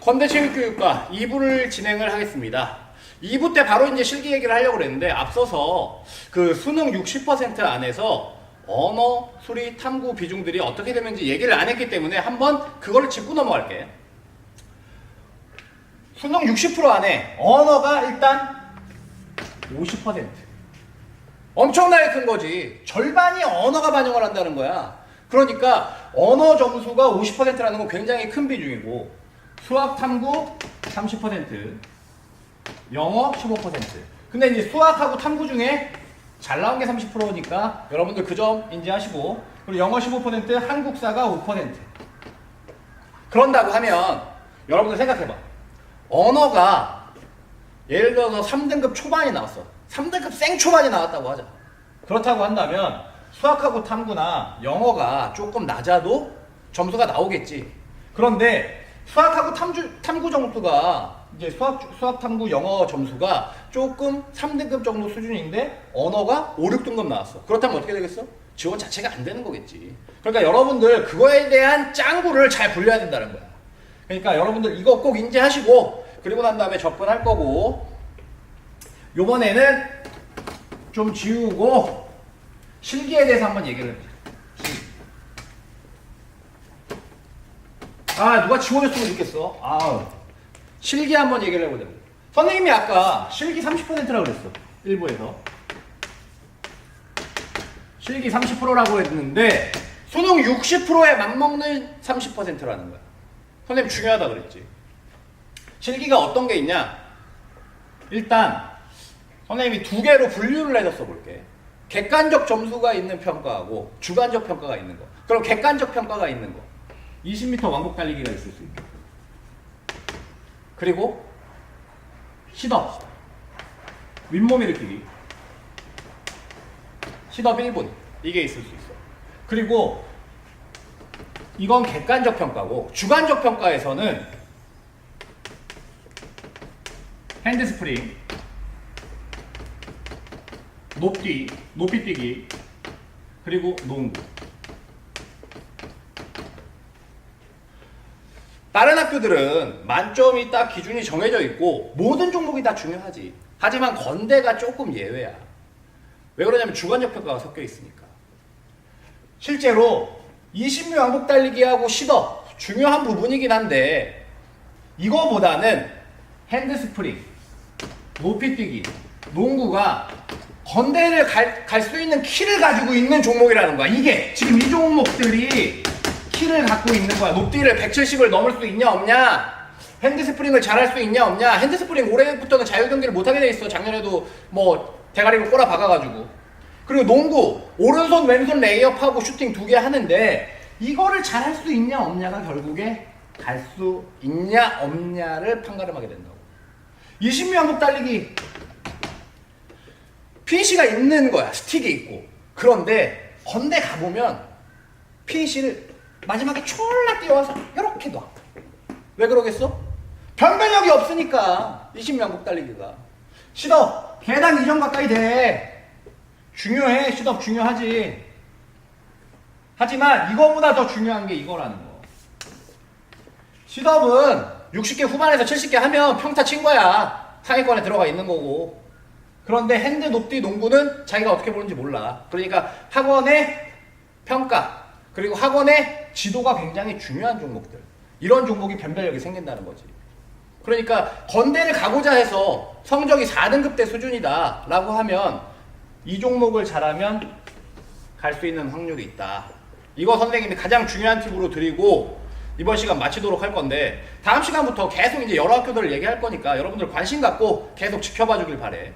건대체육교육과 2부를 진행을 하겠습니다. 2부 때 바로 이제 실기 얘기를 하려고 그랬는데 앞서서 그 수능 60% 안에서 언어, 수리, 탐구 비중들이 어떻게 되는지 얘기를 안 했기 때문에 한번 그거를 짚고 넘어갈게. 수능 60% 안에 언어가 일단 50%. 엄청나게 큰 거지. 절반이 언어가 반영을 한다는 거야. 그러니까 언어 점수가 50%라는 건 굉장히 큰 비중이고 수학 탐구 30%, 영어 15%. 근데 이제 수학하고 탐구 중에 잘 나온 게 30%니까 여러분들 그 점 인지하시고 그리고 영어 15%, 한국사가 5%. 그런다고 하면 여러분들 생각해봐. 언어가 예를 들어서 3등급 초반이 나왔어. 3등급 생초반이 나왔다고 하자. 그렇다고 한다면 수학하고 탐구나 영어가 조금 낮아도 점수가 나오겠지. 그런데 수학하고 탐주, 탐구 점수가 이제 수학, 수학 탐구 영어 점수가 조금 3등급 정도 수준인데 언어가 5, 6등급 나왔어. 그렇다면 어떻게 되겠어? 지원 자체가 안 되는 거겠지. 그러니까 여러분들 그거에 대한 짱구를 잘 굴려야 된다는 거야. 그러니까 여러분들 이거 꼭 인지하시고 그리고 난 다음에 접근할 거고 요번에는 좀 지우고 실기에 대해서 한번 얘기를 해보자. 아 누가 지워줬으면 좋겠어. 아우 실기 한번 얘기를 해보자고. 선생님이 아까 실기 30%라고 그랬어. 일부에서. 실기 30%라고 했는데 수능 60%에 맞먹는 30%라는 거야. 선생님 중요하다 그랬지. 실기가 어떤 게 있냐? 일단 선생님이 두 개로 분류를 해서 볼게. 객관적 점수가 있는 평가하고 주관적 평가가 있는 거. 그럼 객관적 평가가 있는 거. 20m 왕복 달리기가 있을 수 있고. 그리고 시덥. 윗몸 일으키기. 시덥 1분. 이게 있을 수 있어. 그리고 이건 객관적 평가고 주관적 평가에서는 핸드 스프링, 높이, 높이 뛰기, 그리고 농구. 다른 학교들은 만점이 딱 기준이 정해져 있고 모든 종목이 다 중요하지. 하지만 건대가 조금 예외야. 왜 그러냐면 주관적 평가가 섞여 있으니까. 실제로 20미 왕복 달리기하고 시더 중요한 부분이긴 한데 이거보다는 핸드 스프링, 높이 뛰기, 농구가 건대를 갈 수 있는 키를 가지고 있는 종목이라는 거야. 이게 지금 이 종목들이 키를 갖고 있는 거야. 높이를 170을 넘을 수 있냐 없냐? 핸드 스프링을 잘할 수 있냐 없냐? 핸드 스프링 올해부터는 자유 경기를 못 하게 돼 있어. 작년에도 뭐 대가리를 꼬라 박아가지고. 그리고 농구 오른손 왼손 레이업하고 슈팅 두 개 하는데 이거를 잘할 수 있냐 없냐가 결국에 갈 수 있냐 없냐를 판가름하게 된다고. 20미 왕복 달리기 피니시가 있는 거야. 스틱이 있고. 그런데 건대 가보면 피니시를 마지막에 촐라 뛰어와서 이렇게 놔. 왜 그러겠어? 변별력이 없으니까 20미 왕복 달리기가. 시덥 개당 2점 가까이 돼. 중요해. 시덥 중요하지. 하지만 이거보다 더 중요한 게 이거라는 거. 시덥은 60개 후반에서 70개 하면 평타 친 거야. 상위권에 들어가 있는 거고. 그런데 핸드 높이 농구는 자기가 어떻게 보는지 몰라. 그러니까 학원의 평가, 그리고 학원의 지도가 굉장히 중요한 종목들. 이런 종목이 변별력이 생긴다는 거지. 그러니까 건대를 가고자 해서 성적이 4등급 대 수준이다 라고 하면 이 종목을 잘하면 갈 수 있는 확률이 있다. 이거 선생님이 가장 중요한 팁으로 드리고 이번 시간 마치도록 할 건데 다음 시간부터 계속 이제 여러 학교들을 얘기할 거니까 여러분들 관심 갖고 계속 지켜봐 주길 바래.